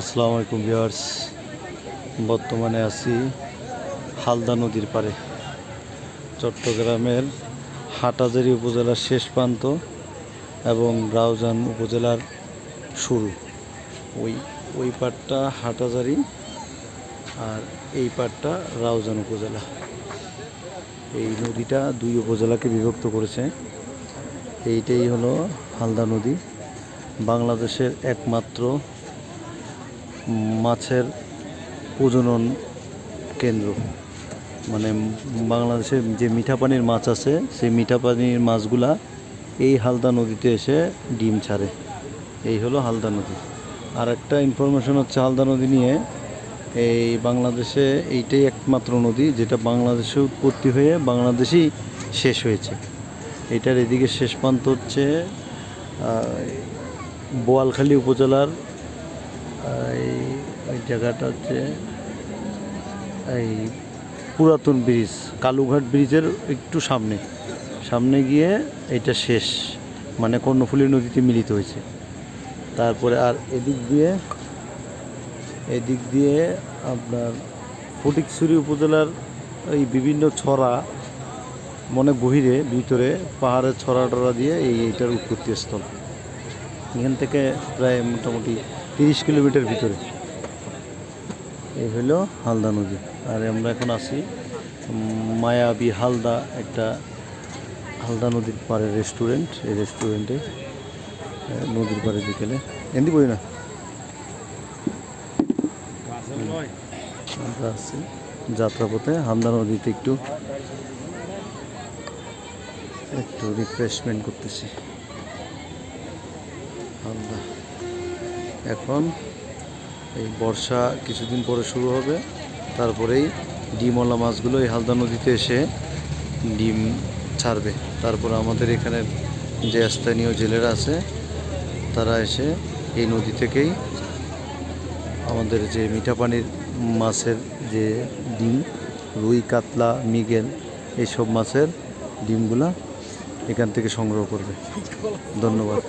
আসসালামু আলাইকুম ভিউয়ার্স। বর্তমানে আছি হালদা নদীর পারে চট্টগ্রামের হাটাজারি উপজেলার শেষ প্রান্ত এবং রাউজান উপজেলার শুরু। ওই ওই পাটটা হাটাজারি আর এই পাটটা রাউজান উপজেলা। এই নদীটা দুই উপজেলাকে বিভক্ত করেছে। এইটাই হলো হালদা নদী। বাংলাদেশের একমাত্র মাছের প্রজনন কেন্দ্র। মানে বাংলাদেশের যে মিঠা পানির মাছ আছে, সেই মিঠা পানির মাছগুলা এই হালদা নদীতে এসে ডিম ছাড়ে। এই হলো হালদা নদী। আর একটা ইনফরমেশন হচ্ছে হালদা নদী নিয়ে, এই বাংলাদেশে এইটাই একমাত্র নদী যেটা বাংলাদেশে উৎপত্তি হয়ে বাংলাদেশেই শেষ হয়েছে। এটার এদিকে শেষ প্রান্ত হচ্ছে বোয়ালখালী উপজেলার এই ওই জায়গাটা হচ্ছে এই পুরাতন ব্রিজ, কালুঘাট ব্রিজের একটু সামনে। সামনে গিয়ে এটা শেষ মানে কর্ণফুলী নদীতে মিলিত হয়েছে। তারপরে আর এদিক দিয়ে এদিক দিয়ে আপনার ফটিকছড়ি উপজেলার এই বিভিন্ন ছড়া মনে গভীরে ভিতরে পাহাড়ের ছড়া টড়া দিয়ে এই এইটার উৎপত্তি স্থল এখান থেকে প্রায় মোটামুটি তিরিশ কিলোমিটার ভিতরে। এই হলো হালদা নদী। আর আমরা এখন আছি মায়াবী হালদা একটা হালদা নদীর পাড়ে রেস্টুরেন্ট এই রেস্টুরেন্টে নদীর পাড়ে বিকেলে। এমনি বই না? আমরা আছি যাত্রাপথে, হালদা নদীতে একটু একটু রিফ্রেশমেন্ট করতেছি। হালদা। এখন এই বর্ষা কিছুদিন পরে শুরু হবে। তারপরেই ডিমওয়ালা মাছগুলো এই হালদা নদীতে এসে ডিম ছাড়বে। তারপর আমাদের এখানে যে স্থানীয় জেলেরা আছে, তারা এসে এই নদী থেকেই আমাদের যে মিঠা পানির মাছের যে ডিম, রুই, কাতলা, মিগেল, এইসব মাছের ডিমগুলা এখান থেকে সংগ্রহ করবে। ধন্যবাদ।